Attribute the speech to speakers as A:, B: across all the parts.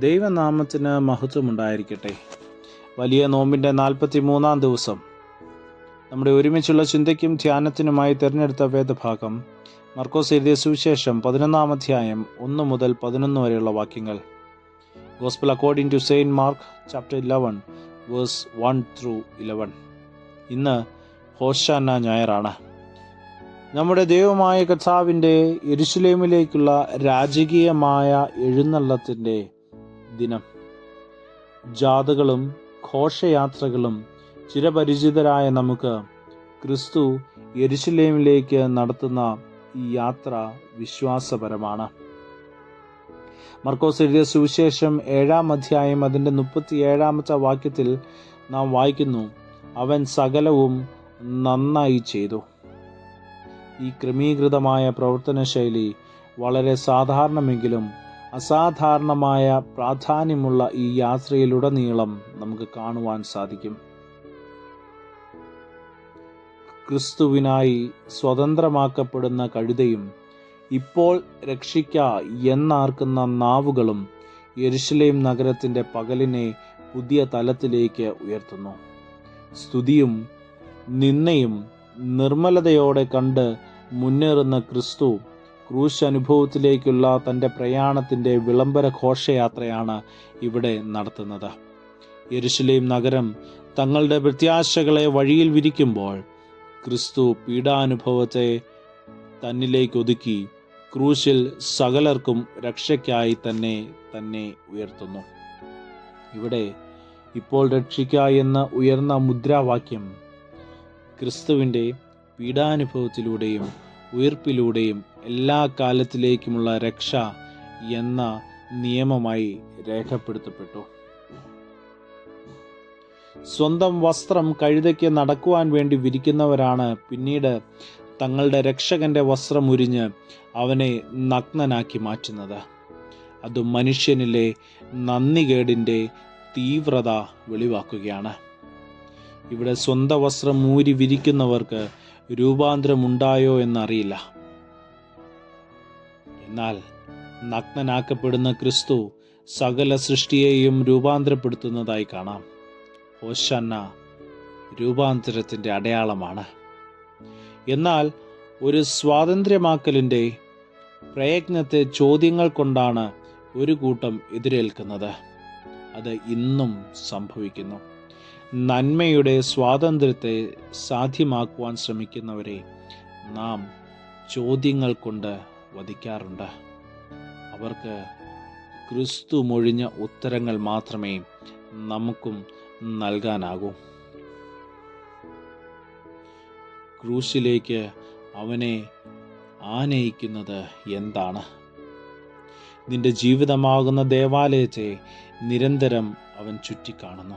A: ദൈവനാമത്തിന് മഹത്വമുണ്ടായിരിക്കട്ടെ. വലിയ നോമ്പിന്റെ നാൽപ്പത്തി മൂന്നാം ദിവസം. നമ്മുടെ ഒരുമിച്ചുള്ള ചിന്തയ്ക്കും ധ്യാനത്തിനുമായി തിരഞ്ഞെടുത്ത വേദഭാഗം മർക്കോസ് എഴുതിയ സുവിശേഷം പതിനൊന്നാം അധ്യായം ഒന്ന് മുതൽ പതിനൊന്ന് വരെയുള്ള വാക്യങ്ങൾ. Gospel according to Saint Mark chapter eleven verse one through eleven. ഇന്ന് ഹോഷാന ഞായറാണ്. നമ്മുടെ ദൈവമായ കഥാവിന്റെ എരുശലേമിലേക്കുള്ള രാജകീയമായ എഴുന്നള്ളത്തിന്റെ ദിനം. ജാഥകളും ഘോഷയാത്രകളും ചിരപരിചിതരായ നമുക്ക് ക്രിസ്തു യരിശിലേമിലേക്ക് നടത്തുന്ന ഈ യാത്ര വിശ്വാസപരമാണ്. മർക്കോസ് എഴുതിയ സുവിശേഷം ഏഴാം അധ്യായം അതിന്റെ മുപ്പത്തി ഏഴാമത്തെ വാക്യത്തിൽ നാം വായിക്കുന്നു അവൻ സകലവും നന്നായി ചെയ്തു. ഈ ക്രമീകൃതമായ പ്രവർത്തന ശൈലി വളരെ സാധാരണമെങ്കിലും അസാധാരണമായ പ്രാധാന്യമുള്ള ഈ യാത്രയിലുടനീളം നമുക്ക് കാണുവാൻ സാധിക്കും. ക്രിസ്തുവിനായി സ്വതന്ത്രമാക്കപ്പെടുന്ന കഴുതയും ഇപ്പോൾ രക്ഷിക്ക എന്നാർക്കുന്ന നാവുകളും യെരുഷലേം നഗരത്തിന്റെ പകലിനെ പുതിയ തലത്തിലേക്ക് ഉയർത്തുന്നു. സ്തുതിയും നിന്നയും നിർമ്മലതയോടെ കണ്ട് മുന്നേറുന്ന ക്രിസ്തു ക്രൂശ് അനുഭവത്തിലേക്കുള്ള തന്റെ പ്രയാണത്തിന്റെ വിളംബര ഘോഷയാത്രയാണ് ഇവിടെ നടത്തുന്നത്. യെരുശലേം നഗരം തങ്ങളുടെ പ്രത്യാശകളെ വഴിയിൽ വിരിക്കുമ്പോൾ ക്രിസ്തു പീഡാനുഭവത്തെ തന്നിലേക്ക് ഒതുക്കി ക്രൂശിൽ സകലർക്കും രക്ഷയ്ക്കായി തന്നെ തന്നെ ഉയർത്തുന്നു. ഇവിടെ ഇപ്പോൾ രക്ഷിക്ക എന്ന ഉയർന്ന മുദ്രാവാക്യം ക്രിസ്തുവിന്റെ പീഡാനുഭവത്തിലൂടെയും ഉയർപ്പിലൂടെയും എല്ലാ കാലത്തിലേക്കുമുള്ള രക്ഷ എന്ന നിയമമായി രേഖപ്പെടുത്തപ്പെട്ടു. സ്വന്തം വസ്ത്രം കഴുതയ്ക്ക് നടക്കുവാൻ വേണ്ടി വിരിക്കുന്നവരാണ് പിന്നീട് തങ്ങളുടെ രക്ഷകന്റെ വസ്ത്രം ഉരിഞ്ഞ് അവനെ നഗ്നനാക്കി മാറ്റുന്നത്. അത് മനുഷ്യനിലെ നന്ദികേടിന്റെ തീവ്രത വെളിവാക്കുകയാണ്. ഇവിടെ സ്വന്തം വസ്ത്രം ഊരി വിരിക്കുന്നവർക്ക് രൂപാന്തരമുണ്ടായോ എന്നറിയില്ല. എന്നാൽ നഗ്നനാക്കപ്പെടുന്ന ക്രിസ്തു സകല സൃഷ്ടിയെയും രൂപാന്തരപ്പെടുത്തുന്നതായി കാണാം. ഓശന്ന രൂപാന്തരത്തിന്റെ അടയാളമാണ്. എന്നാൽ ഒരു സ്വാതന്ത്ര്യമാക്കലിന്റെ പ്രയത്നത്തെ ചോദ്യങ്ങൾ കൊണ്ടാണ് ഒരു കൂട്ടം എതിരേൽക്കുന്നത്. അത് ഇന്നും സംഭവിക്കുന്നു. നന്മയുടെ സ്വാതന്ത്ര്യത്തെ സാധ്യമാക്കുവാൻ ശ്രമിക്കുന്നവരെ നാം ചോദ്യങ്ങൾ കൊണ്ട് വധിക്കാറുണ്ട്. അവർക്ക് ക്രിസ്തു മൊഴിഞ്ഞ ഉത്തരങ്ങൾ മാത്രമേ നമുക്കും നൽകാനാകൂ. ക്രൂശിലേക്ക് അവനെ ആനയിക്കുന്നത് എന്താണ്? നിന്റെ ജീവിതമാകുന്ന ദേവാലയത്തെ നിരന്തരം അവൻ ചുറ്റിക്കാണുന്നു.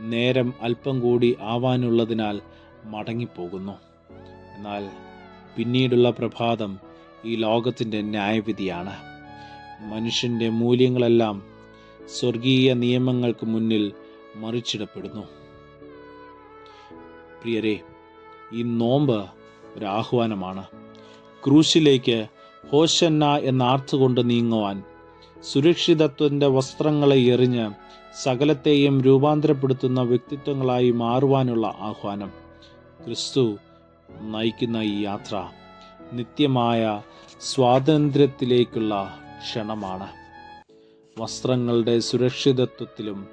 A: നേരം അല്പം കൂടി ആവാനുള്ളതിനാൽ മടങ്ങിപ്പോകുന്നു. എന്നാൽ പിന്നീടുള്ള പ്രഭാതം ഈ ലോകത്തിന്റെ ന്യായവിധിയാണ്. മനുഷ്യന്റെ മൂല്യങ്ങളെല്ലാം സ്വർഗീയ നിയമങ്ങൾക്ക് മുന്നിൽ മറിച്ചിടപ്പെടുന്നു. പ്രിയരെ ഈ നോമ്പ് ഒരു ആഹ്വാനമാണ്. ക്രൂശിലേക്ക് ഹോശന്ന എന്ന ആർത്തുകൊണ്ട് നീങ്ങുവാൻ സുരക്ഷിതത്വത്തിന്റെ വസ്ത്രങ്ങളെ എറിഞ്ഞ് സകലത്തെയും രൂപാന്തരപ്പെടുത്തുന്ന വ്യക്തിത്വങ്ങളായി മാറുവാനുള്ള ആഹ്വാനം ക്രിസ്തു നയിക്കുന്ന ഈ യാത്ര. നിത്യമായ സ്വാതന്ത്ര്യത്തിലേക്കുള്ള ക്ഷണമാണ്. വസ്ത്രങ്ങളുടെ സുരക്ഷിതത്വത്തിലും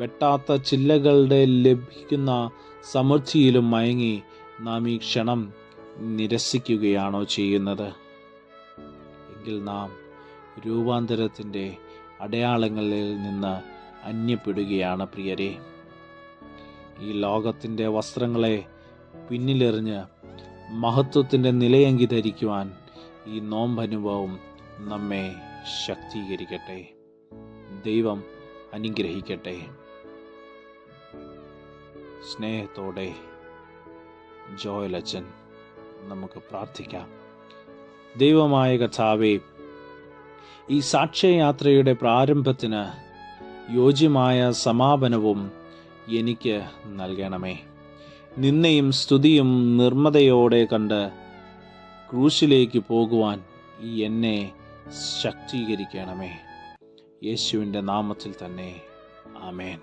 A: വെട്ടാത്ത ചില്ലകളുടെ ലഭിക്കുന്ന സമൃദ്ധിയിലും മയങ്ങി നാം ഈ ക്ഷണം നിരസിക്കുകയാണോ ചെയ്യുന്നത്? എങ്കിൽ നാം രൂപാന്തരത്തിന്റെ അടയാളങ്ങളിൽ നിന്ന് അന്യപ്പെടുകയാണ് പ്രിയരെ. ഈ ലോകത്തിന്റെ വസ്ത്രങ്ങളെ പിന്നിലെറിഞ്ഞ് മഹത്വത്തിന്റെ നിലയങ്കി ധരിക്കുവാൻ ഈ നോമ്പനുഭവം നമ്മെ ശക്തീകരിക്കട്ടെ. ദൈവം അനുഗ്രഹിക്കട്ടെ. സ്നേഹത്തോടെ ജോയലച്ചൻ നമുക്ക് പ്രാർത്ഥിക്കാം. ദൈവമായ കഥാവേ ഈ സാക്ഷ്യയാത്രയുടെ പ്രാരംഭത്തിന് യോജ്യമായ സമാപനവും എനിക്ക് നൽകണമേ. നിന്നെയും സ്തുതിയും നിർമ്മതയോടെ കണ്ട് ക്രൂശിലേക്ക് പോകുവാൻ ഈ എന്നെ ശക്തീകരിക്കണമേ. യേശുവിന്റെ നാമത്തിൽ തന്നെ. ആമേൻ.